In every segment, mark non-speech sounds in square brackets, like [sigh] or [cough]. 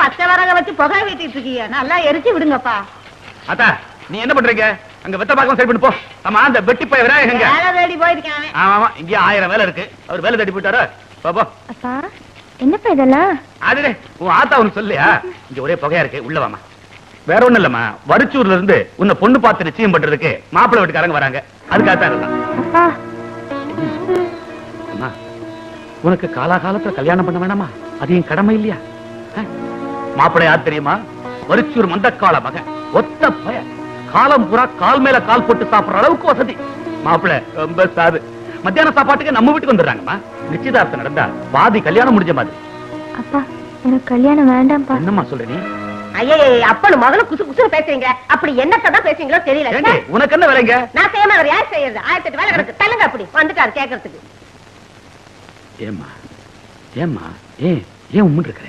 பச்சை வரக வச்சு புகை வீட்டிட்டு இருக்கீங்க நல்லா எரிச்சு விடுங்கப்பா. அத்தா நீ என்ன பண்றீங்க? அங்க வெத்த பாக்கம் சரி பண்ணு போ. ஆமா அந்த வெட்டி போய் விநாயகர் எங்க வேலை தேடி போயிருக்கேன். ஆமா ஆமா இங்கே ஆயிரம் வேலை இருக்கு. அவர் வேலை தட்டி போயிட்டாரு? போ, போ. அப்பா என்னப்பா இதெல்லாம்? அதுலே உன் ஆத்தா உனக்கு சொல்லியா? இங்க ஒரே புகையா இருக்கு உள்ள வாமா வேற ஒண்ணும் இல்லம்மா வரிச்சூர்ல இருந்து உன்னை பொண்ணு பார்த்து நிச்சயம் பண்றதுக்கு மாப்பிள்ளை வீட்டுக்காரங்க வராங்க. அதுக்காக தான் இருந்தான். அப்பா. உனக்கு காலாகாலத்துல கல்யாணம் பண்ண வேணாமா? அது என் கடமை இல்லையா? மாப்பிள்ளை யார் தெரியுமா? வரிச்சூர் மந்தக்கால மகன். ஒத்த பய. காலம் பூரா கால் மேல கால் போட்டு சாப்பிடுற அளவுக்கு வசதி. மாப்பிள்ளை ரொம்ப சாது. மத்தியான சாப்பாட்டுக்கு நம்ம வீட்டுக்கு வந்துடுறாங்கம்மா. நிச்சயதார்த்தம் நடந்தா பாதி கல்யாணம் முடிஞ்ச மாதிரி. அப்பா எனக்கு கல்யாணம் வேண்டாம்ப்பா. என்னம்மா சொல்ற நீ? ஐயே அப்பனு மகளும் குசு குசு பேசுறீங்க. அப்படி என்னத்தை தான் பேசுறீங்களோ தெரியல. உனக்கு என்ன வேலைங்க? நான் செய்யாம அவர் யார் செய்யறது? ஆயிரத்தி எட்டு வேலை கிடக்கு. தள்ளுங்க அப்படி. வந்துட்டாரு கேட்கறதுக்கு ஏம்மா? ஏம்மா? ஏன் ஏன் உம்முன்னு இருக்கிற?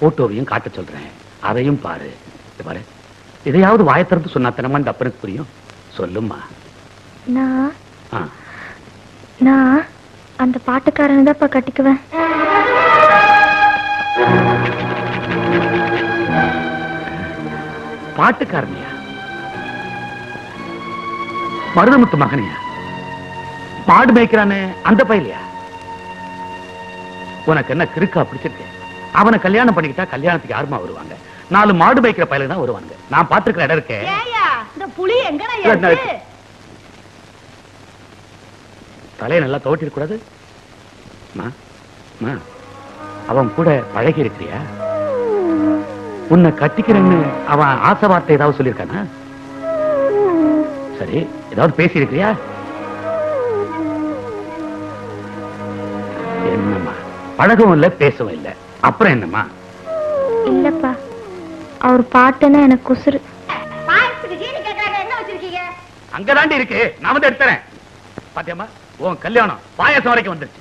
போட்டோவையும் காட்ட சொல்றேன். அதையும் பாரு. பாரு. இதையாவது வாயை திறந்து சொன்னா தினமா இந்த அப்பனுக்கு புரியும். சொல்லும்மா. நான் அந்த பாட்டுக்காரனை தான்ப்பா கட்டிக்குவேன். பாட்டுக்காரனியா? மருதமுத்து மகனியா? மாடு மேய்க்கிறானே அந்த பையலையா? உனக்கு என்ன கிறுக்கா பிடிச்சிருக்கு? அவனை கல்யாணம் பண்ணிக்கிட்டா கல்யாணத்துக்கு யாருமா வருவாங்க? நாலு மாடு மேய்க்கிற பையலுக்கு தான் வருவாங்க நான் பாத்துருக்கிற இடம் இருக்கேன் இந்த புலி இருக்கு? தலையை நல்லா துவட்டிருக்க கூடாது. அவன் கூட பழகி இருக்கிறியா? உன்னை கட்டிக்கிறேன்னு அவன் ஆசை வார்த்தை ஏதாவது சொல்லியிருக்கானா? சரி ஏதாவது பேசி இருக்கிறியா என்னம்மா பழகவும் இல்ல பேசவும் இல்ல. அப்புறம் என்னம்மா? இல்லப்பா. அவர் பாட்டுன்னா எனக்கு குசுறு அங்கதாண்டி இருக்கு. நான் வந்து எடுத்துறேன். பாத்தியம்மா? உன் கல்யாணம் பாயாசம் வரைக்கும் வந்துருச்சு.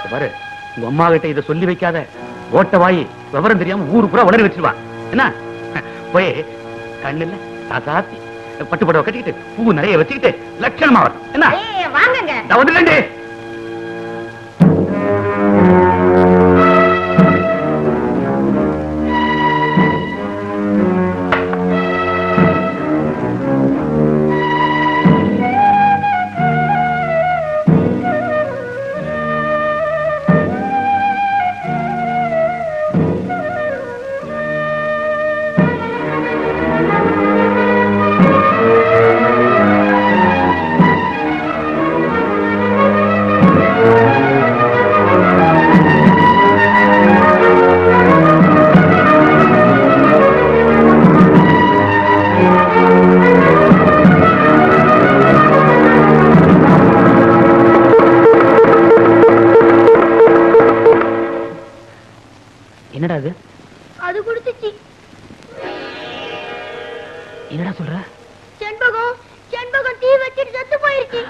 இத பாரு உங்க அம்மா கிட்ட இதை சொல்லி வைக்காத. ஓட்ட வாயி விவரம் தெரியாம ஊரு பூரா உளறி வச்சிருவா. என்ன? போய் கண்ணுல சாத்தி பட்டு புடவை கட்டிக்கிட்டு பூ நிறைய வச்சுக்கிட்டு லட்சணமா வரும் என்ன? ஏய் என்னடா சொல்ற? செண்பகம் செண்பகம் டீ வச்சிட்டு செத்து போயிருச்சு.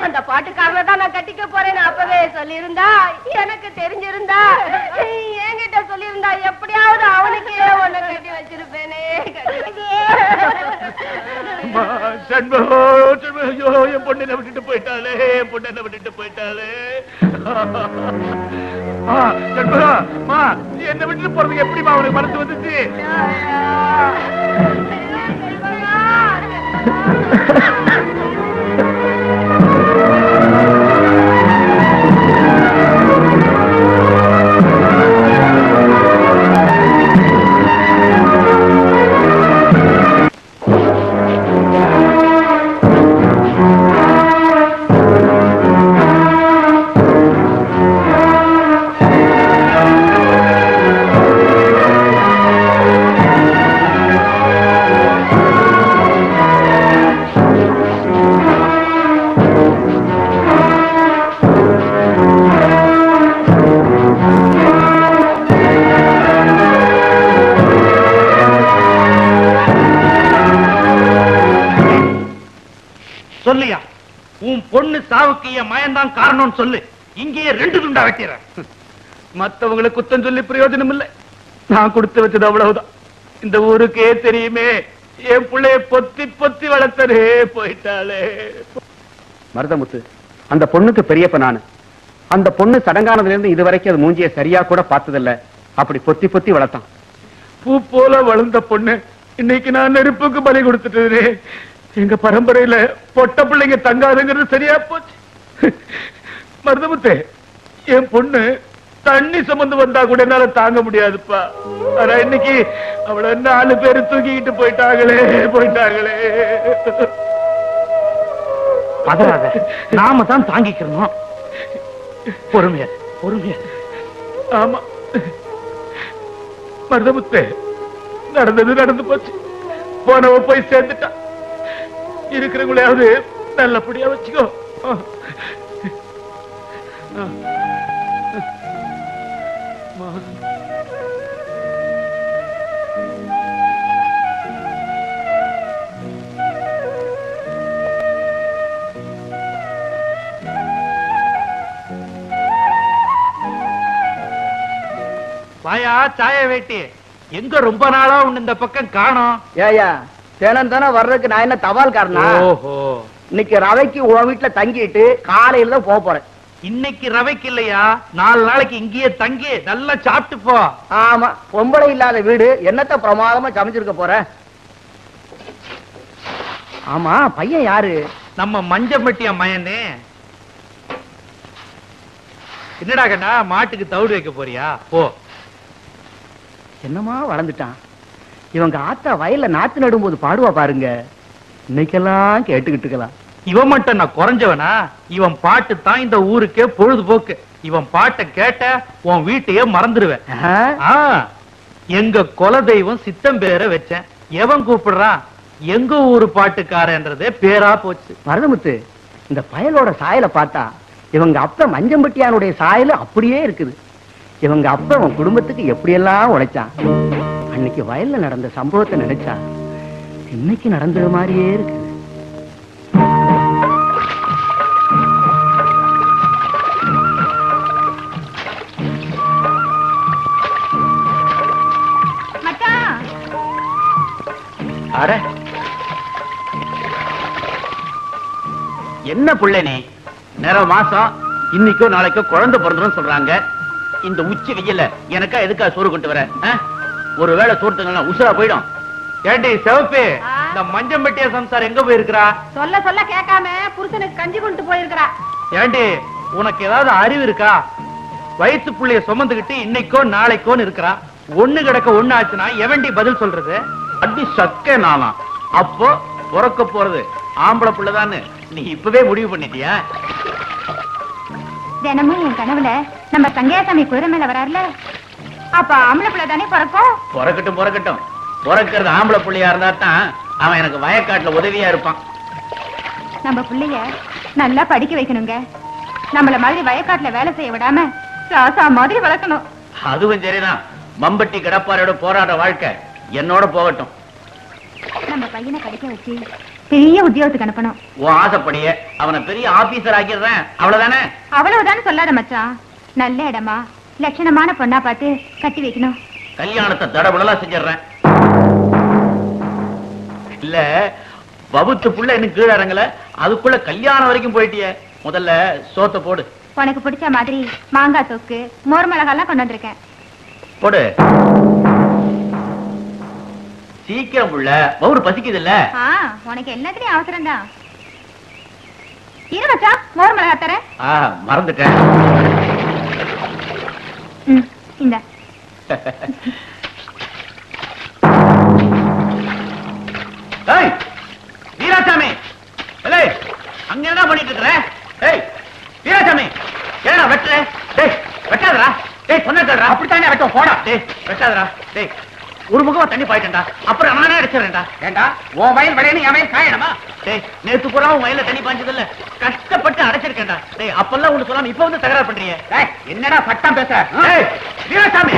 அந்த பாட்டுக்காரனை தான் நான் கட்டிக்க அப்பவே சொல்லியிருந்தா எனக்கு தெரிஞ்சிருந்தா என்கிட்ட சொல்லியிருந்தா எப்படியாவது அவனுக்கே ஒண்ணு கட்டி வச்சிருப்பேனே. சண்முகோ, ஐயோ, என் பொண்ணை என்னை விட்டுட்டு போயிட்டாளே என் பொண்ணை என்னை விட்டுட்டு போயிட்டாளே. நீ என்னை விட்டுட்டு போறதுக்கு எப்படிமா அவனுக்கு மனசு வந்துச்சு? ஆ சாவுக்கு என் மயன்தான் காரணம்னு சொல்லு. இங்கேயே ரெண்டு துண்டா வெட்டிடுறேன். மத்தவங்களை குத்தம் சொல்லி பிரயோஜனம் இல்லை நான் கொடுத்து வச்சது அவ்வளவுதான். இந்த ஊருக்கே தெரியுமே என் பிள்ளைய பொத்தி பொத்தி வளர்த்தனே போயிட்டாளே. மருதமுத்து அந்த பொண்ணுக்கு பெரியப்ப நானு. அந்த பொண்ணு சடங்கானதுல இருந்து இதுவரைக்கும் அது மூஞ்சிய சரியா கூட பார்த்ததில்ல. அப்படி பொத்தி பொத்தி வளர்த்தான். பூ போல வளர்ந்த பொண்ணு இன்னைக்கு நான் நெருப்புக்கு பலி கொடுத்துட்டேனே. எங்க பரம்பரையில பொட்ட பிள்ளைங்க தங்காதுங்கிறது சரியா போச்சு. மருதமுத்தே என் பொண்ணு தண்ணி சுமந்து வந்தா கூட என்னால தாங்க முடியாதுப்பா. ஆனா இன்னைக்கு அவள நாலு பேரு தூக்கிக்கிட்டு போயிட்டாங்களே போயிட்டாங்களே. பதறாத நாம தான் தாங்கிக்கிறோம் பொறுமையா பொறுமையா. ஆமா. மருதமுத்தே நடந்தது நடந்து போச்சு. போனவ போய் சேர்ந்துட்டான் இருக்கிறவங்களையாவது நல்லபடியா வச்சுக்கோ. ஆ. வாயா சாய வேட்டி எங்க ரொம்ப நாளா உன் இந்த பக்கம் காணோம்? ஏயா தினம் தானே வர்றதுக்கு நான் என்ன தபால் காரணா ஓஹோ. இன்னைக்கு ரவைக்கு உன் வீட்டுல தங்கிட்டு காலையில தான் போக போறேன். இன்னைக்கு ரவைக்கு இல்லையா? நாலு நாளைக்கு இங்கேயே தங்கி நல்லா சாப்பிட்டு போ. ஆமா பொம்பளை இல்லாத வீடு. என்னத்த பிரமாதமா சமைச்சிருக்க போற? ஆமா பையன் யாரு? நம்ம மஞ்சம்பட்டியா மயனே. என்னடா கண்ணா மாட்டுக்கு தவிடு வைக்க போறியா? போ. என்னமா வளர்ந்துட்டான்? இவங்க ஆத்தா வயல்ல நாத்து நடும்போது பாடுவா பாருங்க. இன்னைக்கெல்லாம் கேட்டுக்கிட்டுக்கலாம் இவன் மட்டும் நான் குறைஞ்சவனா? இவன் பாட்டு தான் இந்த ஊருக்கே பொழுதுபோக்கு. இவன் பாட்டை கேட்ட உன் வீட்டையே மறந்துடுவேன் எங்க குலதெய்வம் சித்தம் பேரை வச்சேன். எவன் கூப்பிடுறான்? எங்க ஊரு பாட்டுக்காரன்றதே பேரா போச்சு. மருதமுத்து இந்த பயலோட சாயலை பார்த்தா இவங்க அப்ப மஞ்சம்பட்டியானுடைய சாயல் அப்படியே இருக்குது. இவங்க அப்ப அவன் குடும்பத்துக்கு எப்படியெல்லாம் உழைச்சான்? அன்னைக்கு வயல்ல நடந்த சம்பவத்தை நினைச்சா இன்னைக்கு நடந்தது மாதிரியே மச்சான். அட. என்ன புள்ள நீ? நேர மாசம். இன்னைக்கோ நாளைக்கோ குழந்தை பிறந்துரும் சொல்றாங்க. இந்த உச்சி வெயில்ல எனக்கா எதுக்கா சோறு கொண்டு வர? ஒருவேளை சோறு உசுரா போயிடும். ஏண்டி சிவப்பு? இந்த மஞ்சம்பட்டியா சம்சார் எங்க போயிருக்கிறா? சொல்ல சொல்ல கேட்காம புருஷனுக்கு கஞ்சி கொண்டு போயிருக்கிறா. ஏண்டி உனக்கு ஏதாவது அறிவு இருக்கா? வயிற்று புள்ளைய சுமந்துகிட்டு இன்னைக்கோ நாளைக்கோன்னு இருக்கிறா. ஒண்ணு கிடக்க ஒண்ணு ஆச்சுன்னா எவன்டி பதில் சொல்றது? அடி சக்க நாளாம் அப்போ பிறக்க போறது ஆம்பளை புள்ளதான்னு நீ இப்பவே முடிவு பண்ணிட்டியா? தினமும் என் கனவுல நம்ம தங்கையாசாமி குதிரை மேல வராருல? அப்ப ஆம்பளை பிள்ளை தானே பிறக்கும்? பிறக்கட்டும் பிறக்கட்டும். பிறக்கிறது ஆம்பளை புள்ளையா இருந்தா தான் அவன் எனக்கு வயக்காட்டுல உதவியா இருப்பான். நம்ம பிள்ளைய நல்லா படிக்க வைக்கணுங்க. நம்மள மாதிரி வயக்காட்டுல வேலை செய்ய விடாம ராசா மாதிரி வளர்க்கணும். அதுவும் சரிதான். மம்பட்டி கிடப்பாரோட போராட வாழ்க்கை என்னோட போகட்டும். நம்ம பையனை படிக்க வச்சு பெரிய உத்தியோகத்துக்கு அனுப்பணும். உன் ஆசைப்படியே அவனை பெரிய ஆபீசர் ஆக்கிடுறேன். அவ்வளவுதானே? அவ்வளவுதான் சொல்லாத மச்சான். நல்ல இடமா? லட்சணமான பொண்ணா பார்த்து கட்டி வைக்கணும். கல்யாணத்தை தடபுடலா செஞ்சிடுறேன். இல்ல வவுத்து புள்ள இன்னும் கீழே இறங்கல. அதுக்குள்ள கல்யாணம் வரைக்கும் போயிட்டியே. முதல்ல சோத்த போடு. உனக்கு பிடிச்ச மாதிரி மாங்காய் தொக்கு மோர் மிளகாலாம் கொண்டு வந்திருக்கேன். போடு. சீக்கிரம் புள்ள. வவுறு பசிக்குது இல்ல ஆ உனக்கு எல்லாத்துலயும் அவசரம் தான் இரு மச்சான் மோர் மிளகா தரேன். மறந்துட்டேன். இந்த. [laughs] ஏய் வீராசாமி. ஏய் அங்க என்ன பண்ணிட்டு இருக்கற ஏய் வீராசாமி ஏடா வெட்டுற? டேய் வெட்டாதடா. டேய் சொன்னடா அப்படித்தானே வெட்டும் போடா. டேய் வெட்டாதடா. டேய் ஒரு முகமா தண்ணி பாயிட்டேன்டா. அப்புறம் நானே அடிச்சிடுறேன்டா. ஏண்டா உன் வயல் விளையணும் என் வயல் காயணுமா டேய் நேத்து பூரா உன் வயல்ல தண்ணி பாஞ்சது இல்ல கஷ்டப்பட்டு அடைச்சிருக்கேன்டா. டேய் அப்பெல்லாம் ஒண்ணு சொல்லாம இப்ப வந்து தகராறு பண்றீங்க. என்னடா சட்டம் பேச வீராசாமி!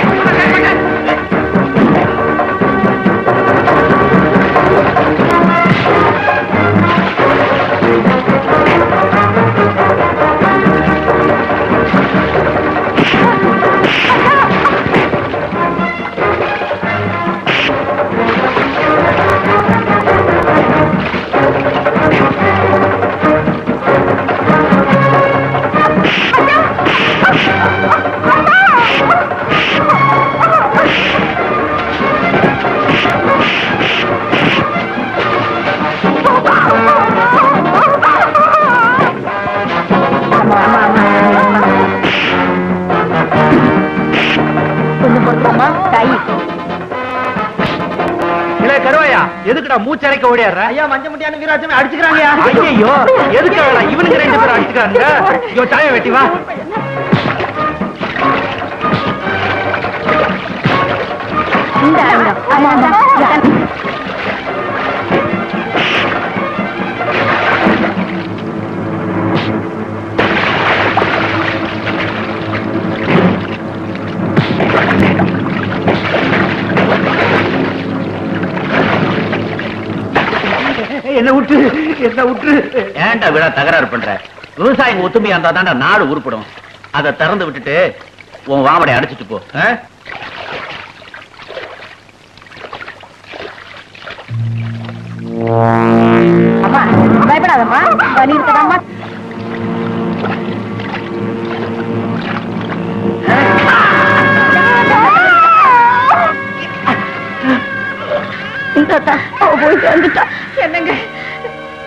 மூச்சரைக்க ஓடியாடுற? ஐயா மஞ்ச முட்டியான வீராஜமே அடிச்சுக்கிறாங்க. ஐயோ எதுக்காக இவனுக்கு ரெண்டு பேரும் அடிச்சுக்கிறாங்க. ஐயோ சாய வெட்டி வா. இந்த என்ன விட்டு என்ன விட்டு ஏன்டா விழா தகராறு பண்ற? விவசாயிங்க ஒத்துமையா இருந்தா தான்டா நாடு உருப்படும். அதை திறந்து விட்டுட்டு உன் வாமடை அடிச்சிட்டு போ. பயப்படாதம்மா. வலி சேர்ந்துட்டா என்னங்க?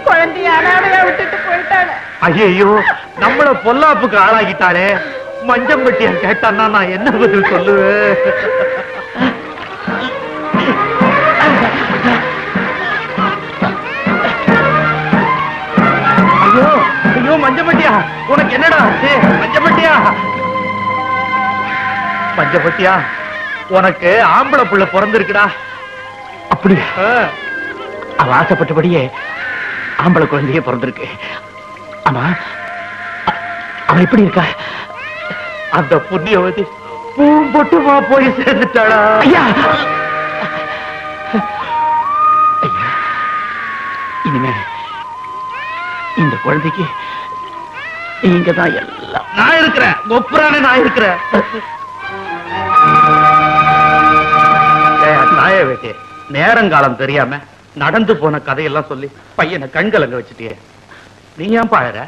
குழந்தைய அனாதையா விட்டுட்டு போயிட்டாங்க. ஐயோ நம்மள பொல்லாப்புக்கு ஆளாகிட்டாரே மஞ்சம்பட்டிய கேட்டான்னா நான் என்ன பதில் சொல்லுவேன் ஐயோ ஐயோ மஞ்சப்பட்டியா உனக்கு என்னடா ஆச்சு? மஞ்சப்பட்டியா மஞ்சப்பட்டியா உனக்கு ஆம்பளை புள்ள பிறந்திருக்குடா. அப்படியா. அவ ஆசைப்பட்டபடியே ஆம்பளை குழந்தையே பிறந்திருக்கு. ஆமா அவ எப்படி இருக்கா? அந்த புண்ணியவதி பூம்பொட்டுமா போய் சேர்ந்துட்டாளா? ஐயா! இனிமே இந்த குழந்தைக்கு நீங்க தான் எல்லாம். நான் இருக்கிறேன். ஒப்புறானே நான் இருக்கிறேன். நாயே வேட்டே நேரங்காலம் தெரியாம நடந்து போன கதையெல்லாம் சொல்லி பையனை கண்கலங்க வச்சுட்டியே. நீ ஏன் பாழற